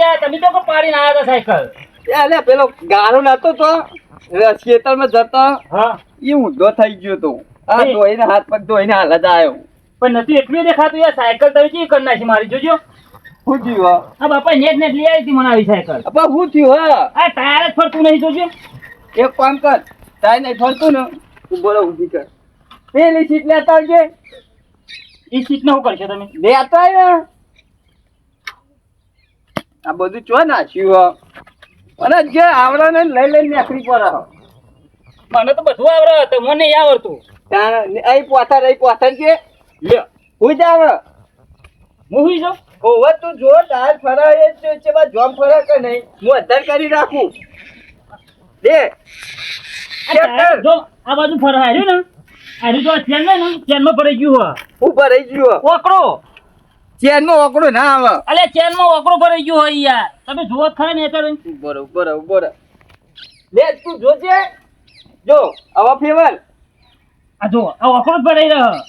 અરે તમે તો પાડીને આવ્યા હતા સાયકલ? એ પેલો ગારો નતો તો ખેતરમાં જતો હા. એ ઊંધો થઈ ગયો તો. આ ધોઈને હાથ પગ ધોઈને હાલ આવ્યો પણ નથી એટલું દેખાતું યાર સાયકલ તમે કેવી કરી નાખી મારી જોજો. શું થયું આ બાપા નેટ નેટ લઈ આવી હતી મને આવી સાયકલ. શું થયું હા? આ ટાયર જ ફરતું નહીં જોજો. એક કામ કર તાય નહીં ફરતું ને તું બોલો ઊભી કર. પેલી સીટ લેતા આવજે. એ સીટ શું કરશે તમે? લેતા આવ્યા. ને આ બધું ચો નાખ્યું હો. અને જે આવડાને લઈ લઈને નીકળી પડે હો. મને તો બધું આવડે તો મને નહીં આવડતું. ત્યાં અહીં પોથર અહીં પોથર કે લ્યો હું જ આવે હું હુઈ જાઉં? ઓવર તું જો ટાયર ફરાય જ છે છે બા જોમ ફરા કે નહીં? હું અધર કરી રાખું. દે. જો આ બાજુ ફરવા આવ્યું ને. આ જો ચેન ને ચેનમાં પડી ગયું હો ઉપર રહી ગયું ઓકડો ચેનમાં ઓકડો ના આવે. અલે ચેનમાં ઓકડો ભરાઈ ગયો હોય યાર. તમે જુઓ જ ખરા ને તો બરોબર બરોબર બરોબર લે તું જોજે. જો આવા ફેવર આ જો આ ઓકડો ભરાઈ રહ્યો.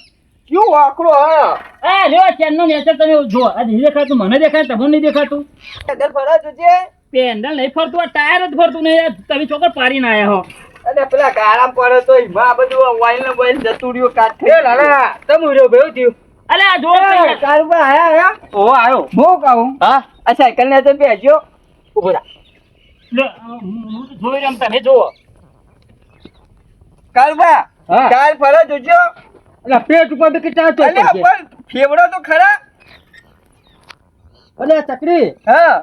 ક્યું આકડો હા? એ લ્યો ચેન નો નેચર તમે જો આ દેખાતું મને દેખાય તમને નહીં દેખાતું. પેન્ડલ ફરા જોજે. પેન્ડલ નહીં ફરતું આ ટાયર જ ફરતું નહીં તમે ચોકર પાડીને આયા હો. અને પેલા ગારામ પડે તો એમાં બધું વાઇલ ને વાઇલ જતું રહ્યું કાઠે. એ તમે રહ્યો ભેવ થયું. અલે આ જો કારુબા આયા આયા. ઓ આયો. હું કહું હા? આ સાયકલ ને તો બેજો ઊભો રા. લે હું તો જોઈ રહ્યો તમે જો કારુબા હા. ટાયર ફરા જોજો. અલે પેટ ઉપર તો અલે પણ ફેવડો તો ખરા. અલે ચકરી. હા.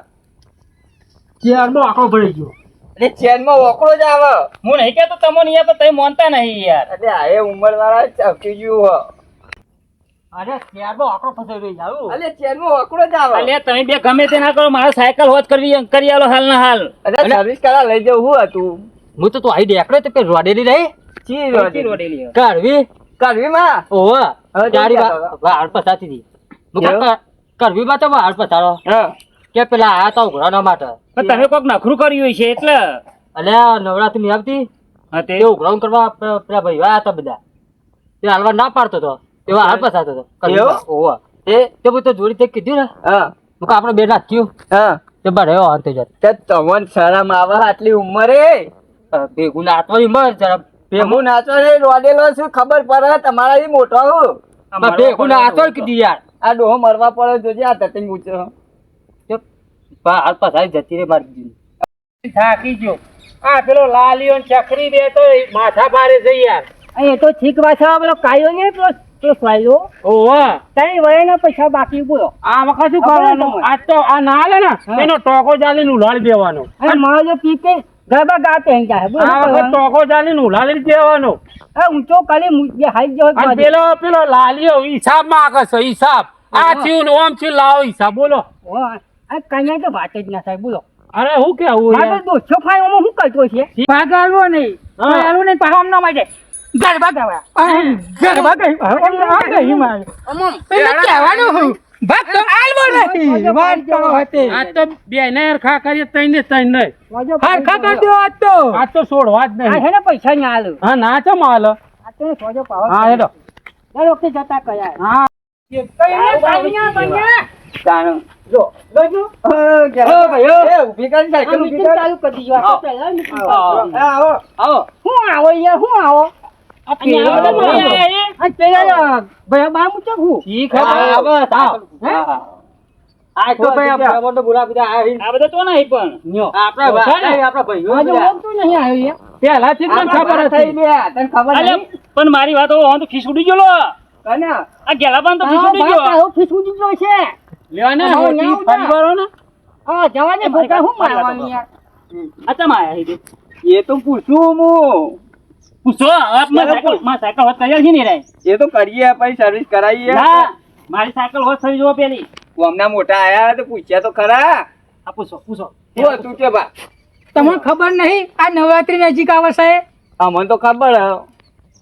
ચેરમાં આંકડો ભરી ગયો. એટલે ચેનમાં ઓકળો જ આવે. હું નહીં કેતો તમને યાર પણ તમે માનતા નહીં યાર. અરે આ એ ઉંમર વાળા ચપકી ગયું હો અરે ચેરમાં આંકડો ફસાઈ રહી જાવ એટલે ચેનમાં જ આવે. અલે તમે બે ગમે તે ના કરો મારા સાયકલ હોત કરવી કરી આલો હાલ ના હાલ. અરે સર્વિસ કરા લઈ જવું હું હતું? હું તો તું આઈ દેખડે તો પે રોડેલી રહી? ચી રોટી કરવી? કરવી માં ઓવા પસાતી હતી. કરવી તો વાળ પસારો કે પેલા આ તો ઉઘરાના માટે. પણ તમે કોક નખરું કર્યું છે એટલે. અલે નવરાત્રી ની આવતી? હા તે. તે ઉઘરાણ કરવા પેલા ભાઈ આયા હતા બધા. તે હાલવા ના પાડતો હતો તેવા હાલ પસાતો હતો કયો એવું? ઓવા. એ તે બધું તો જોડી તે કીધું ને. હા. મુકા આપણે બે નાખ્યું હા. તે બરાયો અંતે જત. તે તમને શરમ આવે આટલી ઉંમરે? ભેગું નાચવાની મર જરા હું નાચો રે રોડેલો છું ખબર પડે? તમારા ઈ મોટો હું. ભેગું નાચો કીધું યાર. આ ડોહો મરવા પડે જોજે આ તટિંગ ઊંચો હાલ પસારી જતી રે મારી દીદી થાકી ગયો. આ પેલો લાલીઓ ને ચકરી બે તો માથા ભારે છે યાર. એ તો છીક પાછા પેલો કાયો ને પેલો પેલો સ્વાયો ઓવા તારી વયના પૈસા બાકી બોલો આ વખત શું કરવાનું? આ તો આ ના હાલે ને એનો ટોકો ચાલીને ઉલાડી દેવાનો. અને મારો જો ગરબા ગાતે અહીં જાય આ વખત ટોકો ચાલીને ઉલાડી દેવાનો. એ ઊંચો કાલે જે હાઈ ગયો પેલો પેલો લાલીઓ હિસાબમાં આગે છે હિસાબ. આ થયું ને ઓમ થયું લાવો હિસાબ. બોલો. આ કન્યા તો વાત જ ના થાય. બોલો. અરે હું કેવું દોસ્તો ફાઈઓમાં હું કરતો છે? નહીં. તો નહીં પાછો આમનો માટે ગરબા ગાવા. ગરબા ગઈ મારે કહેવાનું હું બસ આલવો નથી. વાત હતી આ તો બે હરખા કરીએ તઈને તઈ હરખા કરી દો આજ તો. આ તો છોડવા જ નહીં. છે પૈસા ના આલું. હા ના ચો માલ આ તો સોજો પાવર હા હેડો. દર વખતે જતા કયા. હા. જાણો જો જોજો ઓ ભાઈઓ. એ ઊભી કરી સાયકલ ઊભી meeting કર. ચાલુ કરી દીધું. આ પહેલા meeting ચાલુ કરી. હા, આવો. આવો યાર હું આવો. હે? આ તો ભાઈ આપણે મોટો બોલા બધા આ આ બધા તો નહીં પણ. પણ મારી વાત ખીસુડી તો ખીસ ઉડી ગયો આ ગેલાબાન તો ખીસુડી ગયો. ખીસુડી ખીસ ગયો છે. લેવા ને હા, હોતી ન્યા ફરી ઉડા. વળો ને. હા જવા દે ભોકા હું મારવાની યાર. આ આયા છે એ તો પૂછું હું. પૂછો આપમાં સાયકલમાં સાયકલ હોત કરી છે ને રે એ તો કરીએ પછી સર્વિસ કરાવીએ ના મારી સાયકલ હોત સર્વિસ જો પેલી. હમણાં મોટા આયા તો પૂછ્યા તો ખરા. આ પૂછો પૂછો. હતું કે બા? તમને ખબર નહીં આ નવરાત્રી નજીક આવશે છે? અમને તો ખબર હે.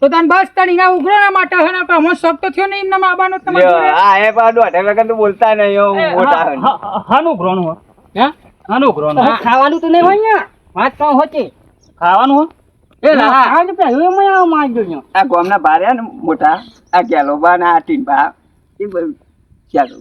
તો તને બસ તને એના ના માટે હે ને અમને શોખ તો થયો નહીં એમના મા બાનો તમારે. આ એ પણ દોઢે વગર તો બોલતા નહીં હો, મોટા હે. હાનું. ગ્રોનું હો. હે? હાનું ગ્રોનું ખાવાનું તો નહીં હોય ને વાત તો હોતી. ખાવાનું હો. એ ના, આજે પહેલું આવો મારજો આ ગામના ભારે ને મોટા આ ગેલોબા ને આ ટીમ્પા એ બધું ચાલો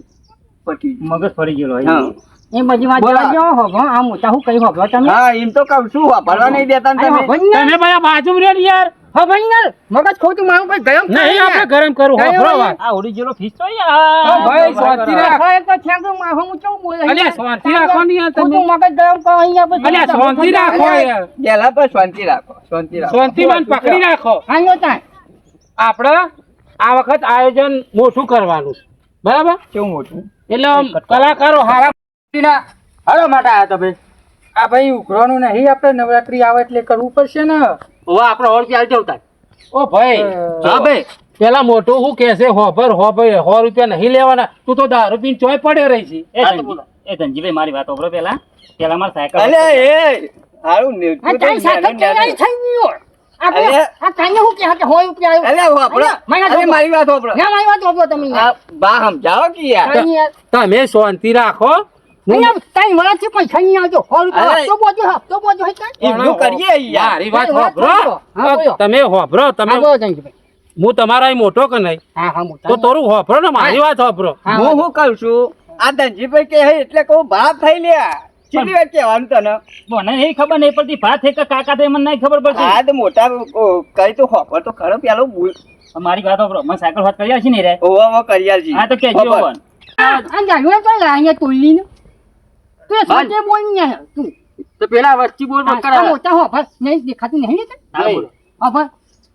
પટી મગજ ફરી ગયેલો હા. એ બધી વાત જવા દ્યો, હોભળો. આ મોટા હું કઈ હોભળો તમે? હા એમ તો કહું છું વાપરવા નહીં દેતા તમે? તમે બધા બાજુ રહ્યો યાર. હોભળ ને. મગજ ખોટું મારું કોઈ ગરમ નહીં આપણે ગરમ કરું હોભળો આ ઉડી ફીસ તો હા, ભાઈ, શાંતિ રાખ. એક તો ઠેંગો માહો હું કેવું બોલે અલ્યા, શાંતિ રાખો ને યાર તમે. મગજ ગરમ કરો અહીંયા પછી. અલ્યા શાંતિ રાખો યાર. ગેલા પર શાંતિ રાખો શાંતિ રાખો. શાંતિમાં પકડી રાખો. આપણે આ વખત આયોજન મોટું કરવાનું બરાબર? કેવું મોટું? એટલે કલાકારો હારા હાલો માટે આવ્યા તમે આ ભાઈ ઉઘરાણું નહીં આપણે નવરાત્રી આવે એટલે કરવું પડશે ને. હવે આપણે સો ચાલ જવતા ઓ ભાઈ હા ભાઈ. પેલા મોટો હું કે છે હોભર હોભર સો રૂપિયા નહીં લેવાના. તું તો દારૂ પીને ચોય પડે રહી છે. એ ધનજી- એ ધનજીભાઈ મારી વાત ઓબરો પેલા. પેલા મારે સાયકલ અલે એ હારું આ નીકળ્યું તો સાયકલ થઈ ગયો અરે. આ કાંઈ હું કે હા હોય રૂપિયા આવ્યો. અલે વાપરો મારી વાત અરે સાંભળો. મારી વાત વાપરો ના મારી વાત વાપરો તમે આ બા સમજાવો કે યાર. તમે શાંતિ રાખો. અહીંયા તારી વરાથી પૈસા નહીં આવજો સો રૂપિયા અરે. હપ્તો બોજો બોજો હે કાંઈ? કરીએ યાર. મારી વાત હોભરો. સાંભળો. હા, બોલો. તમે હોભરો તમે હું તમારા મોટો કે નહીં? હા હા મોટા તો તારું હોભરો ને મારી વાત હોભરો. હા, હું કહું છું? આ ધનજીભાઈ કે હે એટલે કહું ભાત થઈ લ્યા. કેટલી વાર કહેવાનું તને? મને એ ખબર નહીં પડતી. ભાત કે કાકા મને નહીં ખબર પડતી. આ તો મોટા કઈ તો ખબર તો ખરો પેલો મારી વાત મને સાયકલ વાત કરી આવશે ને રે? ઓવા કરી કરિયાલજી હા તો કેજો. આ જાણ્યું તો અહીંયા તોડીને. તું એ સાચે બોલ ને તું. તો પેલા વસ્તી બોલ બોલ આ. મોટા હો બસ નહીં દેખાતું નહીં ને તને? હા, બસ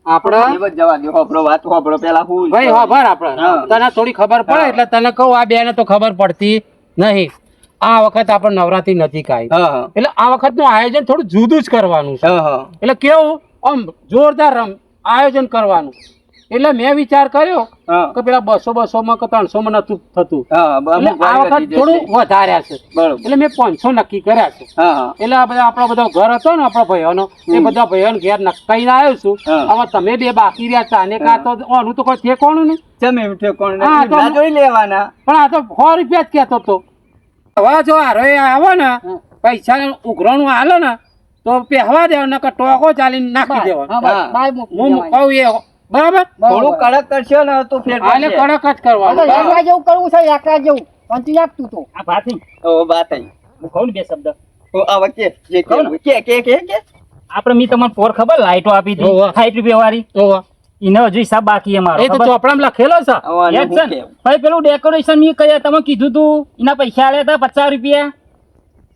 આપણે? જવા દો હોભરો વાત હોભરો પેલા હું ભાઈ હોભર આપણે. તને થોડી ખબર પડે એટલે તને કહું આ બેને તો ખબર પડતી નહીં. આ વખત આપણે નવરાત્રી નથી કાંઈ. એટલે આ વખતનું આયોજન થોડું જુદું જ કરવાનું છે. એટલે કેવું? આમ જોરદાર રમ આયોજન કરવાનું. એટલે મેં વિચાર કર્યો કે પેલા બસો બસો માં કે ત્રણસો માં નતું થતું. એટલે આ વખત થોડું વધાર્યા છે. એટલે મેં પાંચસો નક્કી કર્યા છે. એટલે આ બધા આપણો બધો ઘર હતો ને આપણા ભાઈઓનો એ બધા ભાઈઓને ઘેર નક્કી આવ્યો છું. હવે તમે બે બાકી રહ્યા હતા અને કાં તો ઓનું તો કોઈ ઠેકોણું નહીં. તમે ઠેકોણ જોઈ લેવાના. પણ આ તો સો રૂપિયા જ કહેતો હતો. હવે જો હારો આવો ને પૈસા ઉઘરાણું હાલો ને તો પહેવા દેવા નકર ટોકો ચાલીને નાખી દેવા. હું કહું એ બરાબર? થોડું કડક કરશો ને તો ફેર આને કડક જ કરવાનું. એકલા જેવું કરવું છે એકલા જેવું પણ તું તો આ ભાત ઓ વાત હું કહું બે શબ્દ. ઓ આ વચ્ચે જે કે કે કે કે આપણે મી તમને પોર ખબર? લાઈટો આપી દી હોવે. રૂપિયા વાળી તો એનો હજુ હિસાબ બાકી અમારો. એ તો? ચોપડામાં લખેલો છે? ભાઈ પેલું ડેકોરેશનની કયા? તમે કીધું તું. એના પૈસા આલ્યા હતા પચાસ રૂપિયા.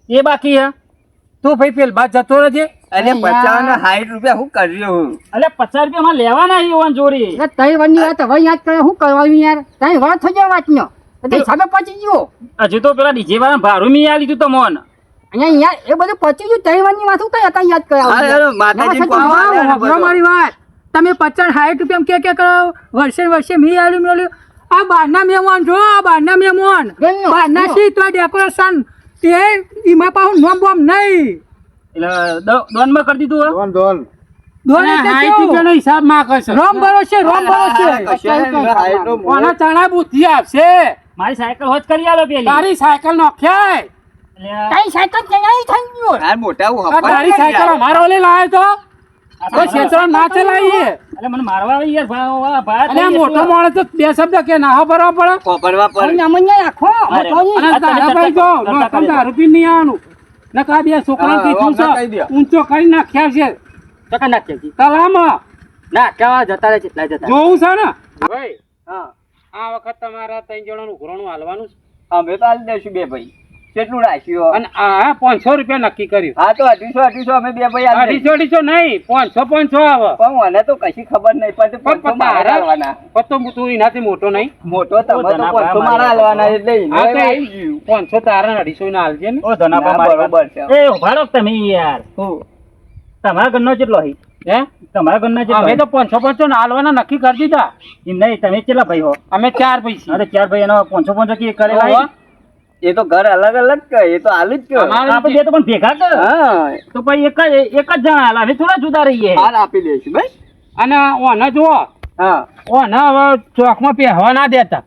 એ બાકી હે. તું ભાઈ પેલ બાદ જતો રહેજે. અરે અરે પચાસ ને સાઠ રૂપિયા હું કર્યો હું. અરે પચાસ રૂપિયા માં લેવાના છે ઓન જોડી. તઈ વની વાત હવે યાદ કરે શું કરવાનું યાર? તઈ વાત થઈ જાય વાતનો. એટલે સામે પચી ગયો. હજુ તો પેલા ડીજે વાળા ભાડું મેં આ લીધું મોન. અહીંયા યાર એ બધું પચી ગયું. તઈ વની વાત હું કઈ હતા યાદ હા, માતાજી બધો. મારી વાત. તમે પચાસ સાઠ રૂપિયા કે કે કરો? વર્ષે વર્ષે મી આલ્યું મેળ્યું આ બહારના મહેમાન જો આ બહારના મહેમાન. બહારના સી તો ડેકોરેશન તે એમાં પાછું નોમ બોમ નહીં. એટલે ડોનમાં કરી દીધું ડોન ડોન એટલે હિસાબમાં છે? રોમ ભરો છે રોમ ભરો છે. કોના ચણા બુદ્ધિ આપશે? મારી સાયકલ હોજ કરી આલો પેલી. તારી સાયકલ નોખ્યાય એટલે સાયકલ ક્યાં થઈ ગયો મોટા તારી સાયકલ અમારો લે તો. ના ચલાવીએ. એટલે મને મારવા આવી યાર મોટો માણસ તો બે શબ્દ કે ના ભરવા પડે? તારા ભાઈ દારૂ નહીં આવવાનું. નકા બે. ઊંચો કરી નાખ્યા છે. ચકા નાખીએ છીએ. તલામાં. ના કેવા જતા રહે કેટલા જતા જોવું છે ને? ભાઈ હા. આ વખત તમારા ત્રણ જણાનું ઘોરણું હાલવાનું છે. અમે તો હાલી દઈશું બે ભાઈ. કેટલું રાખ્યું? અને આ પાંચસો રૂપિયા નક્કી કર્યું. હા તો અઢીસો અઢીસો અમે બે ભાઈ અઢીસો અઢીસો નહીં પાંચસો પાંચસો આવે. પણ મને તો કશી ખબર નહીં પણ તે મારા હાલવાના. પત્તો તું એનાથી મોટો નહીં. મોટો તમે તો પાંચસો મારા હાલવાના એટલે હા પાંચસો તારા અઢીસો ના હાલજે ને. ઓ ધના બરોબર છે. એ ઉભાડો તમે યાર. હું? તમારા ઘરનો કેટલો હઈ હે? તમારા ઘરના કેટલો અમે તો પાંચસો પાંચસો ના હાલવાના નક્કી કરી દીધા. નહીં તમે કેટલા ભાઈ હો અમે ચાર પૈસા અરે ચાર ભાઈ એનો પાંચસો પાંચસો કે કરેલા? એ તો ઘર અલગ અલગ કે એ તો હાલ જ કે આપણે બે તો પણ ભેગા કર હા. તો ભાઈ એક જ એક જ જણા આલા. થોડા જુદા રહીએ. હાલ આપી દઈશું ભાઈ અને ઓને જુઓ. હા. ઓને હવે ચોકમાં પહેવા ના દેતા.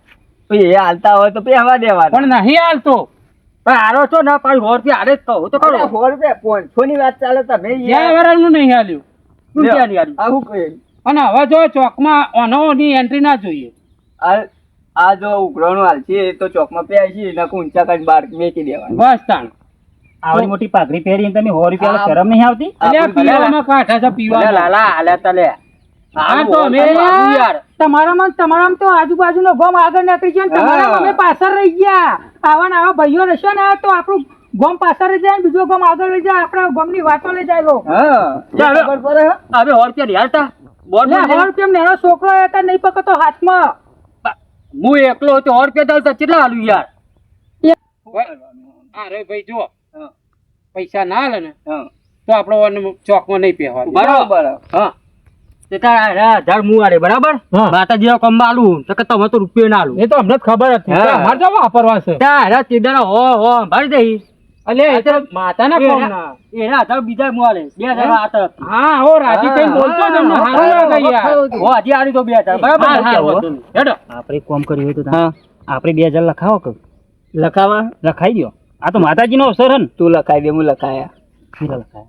એ હાલતા હોય તો પહેવા દેવા પણ નહીં હાલતો. પણ આરો છો ને પાછી સો રૂપિયા આરે જ કહું. તો અરે, સો રૂપિયા પાંચસો ની વાત ચાલે તમે જ્યાં નહીં હાલ્યું. હારી. આવું કહીએ અને હવે જો ચોકમાં ઓનોની એન્ટ્રી ના જોઈએ. આ જો ઉઘરાણું હાલ છે તો ચોકમાં પહેરી છે નકું ઊંચા કરીને બાર મેકી દેવાનું. બસ તાણ. આવડી મોટી પાઘડી પહેરીને તમે સો રૂપિયા શરમ નહીં આવતી? પીવાના કાંઠા છે પીવા લાલા હાલે તલે હા તો અમે તમારામાં તમારામાં તો આજુબાજુનો ગોમ આગળ નીકળી ગયો ને તમારામાં અમે પાછળ રહી ગયા. આવા ને આવા ભાઈઓ રહેશે ને તો આપણું ગોમ પાછળ રહી જાય બીજો ગોમ આગળ રહી જાય આપણા ગોમની વાતો લઈ જાય? હવે સો રૂપિયા છોકરો હતા નહીં પકડતો હાથમાં. હું એકલો હતો ઓર પેદલ તો કેટલા હાલું યાર? અરે ભાઈ જો પૈસા ના હાલે ને તો આપણો ચોકમાં નહીં પહેવાનું બરાબર. હા. તે હજાર હું આલે બરાબર? હા. માતાજી કોમ આલું તો કે તમે તો રૂપિયો ના આલું. એ તો અમને ખબર હતી. તો વાપરવા છે. તારા હો હો ભરી દઈ એટલે માતાના કોમના. એના હજાર બીજા હું બે હજાર હા હો રાજી કઈ બોલતો જ હારું લાગે યાર. હો હજી આલી તો બે હજાર. બરાબર? હા, હા, વાંધો નહીં. હેડો. આપણે કોમ કર્યું હોય તો આપણે બે હજાર લખાવો કે? લખાવા? લખાઈ દો આ તો માતાજી નો અવસર હન તું લખાઈ દે હું લખાયા. કેટલા કોણ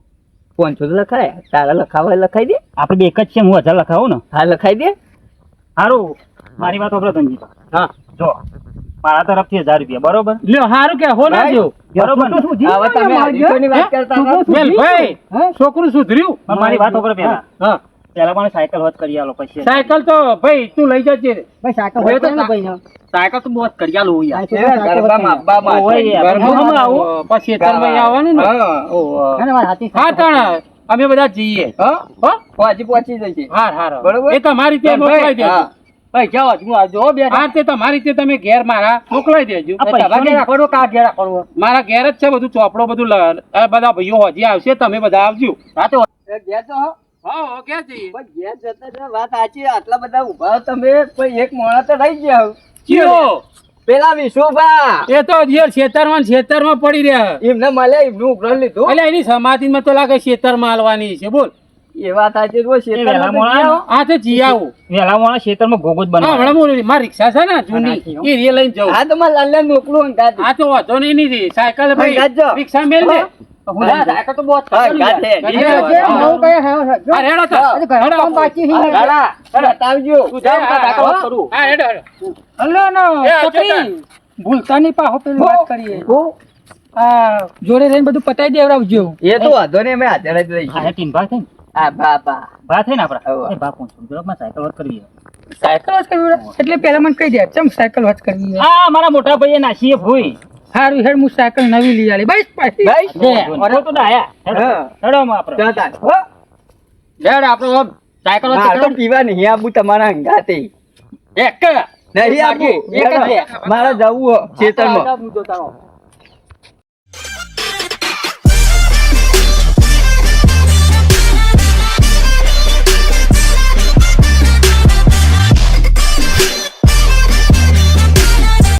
પાંચસો તો લખાયા. તારા લખાવા લખાઈ દે? આપણે બે એક જ છે હું હજાર લખાવું ને. હા લખાઈ દે? સારું મારી વાત સાંભળો ધનજી હા. જો. મારા તરફથી હજાર રૂપિયા બરોબર? લ્યો હારું કે હો ના જો બરોબર? હવે તમે અઢીસોની વાત કરતા હતા. મેલ ભાઈ છોકરું સુધર્યું. પણ મારી વાત ઉપર પહેલા. પેલા મને સાયકલ વાત કરી આલો પછી. સાયકલ તો ભાઈ તું લઈ જજે. ભાઈ સાયકલ હોય તો ભાઈ સાયકલ તો બહુ કરી આલો યાર. એ ગરબામાં હોય યાર. ઘરમાં ઘરમાં આવું? પછી તરભાઈ આવવાનું ને? હા, ઓહો. હા. તણ અમે બધા જઈએ. હા? હા? પહોંચી પહોંચી જઈએ હાર હા બરોબર? એ તમારી ત્યાં મોકલાઈ દેજો હા. ભાઈ જાઓ હું આ જો બે હા તે તમારી રીતે તમે ઘેર મારા મોકલાઈ દેજો. આ રાખવાનો કા ઘેર રાખવાનો મારા ઘેર જ છે બધું ચોપડો બધું લ- બધા ભાઈઓ હજી આવશે તમે બધા આવજો. હા તો ઘેર તો હો. હા ક્યાં જઈએ. પણ ઘેર જતા જતા વાત સાચી આટલા બધા ઊભા તમે કોઈ એક મોણા તો રહી ગયા. હો. પેલા વિશુભા. એ તો જે ખેતરમાં ખેતરમાં પડી રહ્યા. એમને મળે એમનું ઉઘરાણ લીધું. એટલે એની સમાધિમાં તો લાગે ખેતરમાં હાલવાની છે બોલ. એ વાત સાચી તો હો. આ તો જી આવું વેલા મોણા ખેતરમાં હમણાં મારી રિક્ષા છે ને જૂની એ રે લઈને જાઉં હા તો મારે લાલ્યા મોકલું અંગાત. આ તો વાંધો નહીં નહીં રે સાયકલ ભાઈ રિક્ષા મેલ દે હું ના, સાયકલ તો બહુ જ હા, કરી અંગાત યાર. છે. હા, નીચે હા, વાળો. હા, રેડો તો. હા. રેડો. હા, ગાડા, બતાવજો. તું જા, હું તારા કાકા વાત કરું. હા, રેડો, રેડો. હલો નો એ, આ છોકરી ભૂલતા નહીં પાહો પેલી વાત કરીએ જોડે રહીને બધું પતાઈ દેવડાવજો એ તો વાંધો નહીં અમે હાજર જ રહીએ. હા, ટીમ ભા થઈને. હા બા બા ભા થઈને આપણા. હોવે. એ ભા પહોંચું. જો સાયકલ વાત કરવી સાયકલ વાચ કરવી એટલે પેલા મને કહી દે ચમ સાયકલ વાચ કરવી હોય? મારા મોટા ભાઈએ નાસીએ ભૂઈ. હારું હેડ હું સાયકલ નવી લઈ આલી બસ પાછી ભાઈ લે, તો આયા. હેડો. હા. આપણે. જતા. હો. હેડ આપણે સાયકલ વાત તો પીવા નહીં આબુ તમારા અંગાતે એક. નહીં આબુ એક જ મારે જવું હો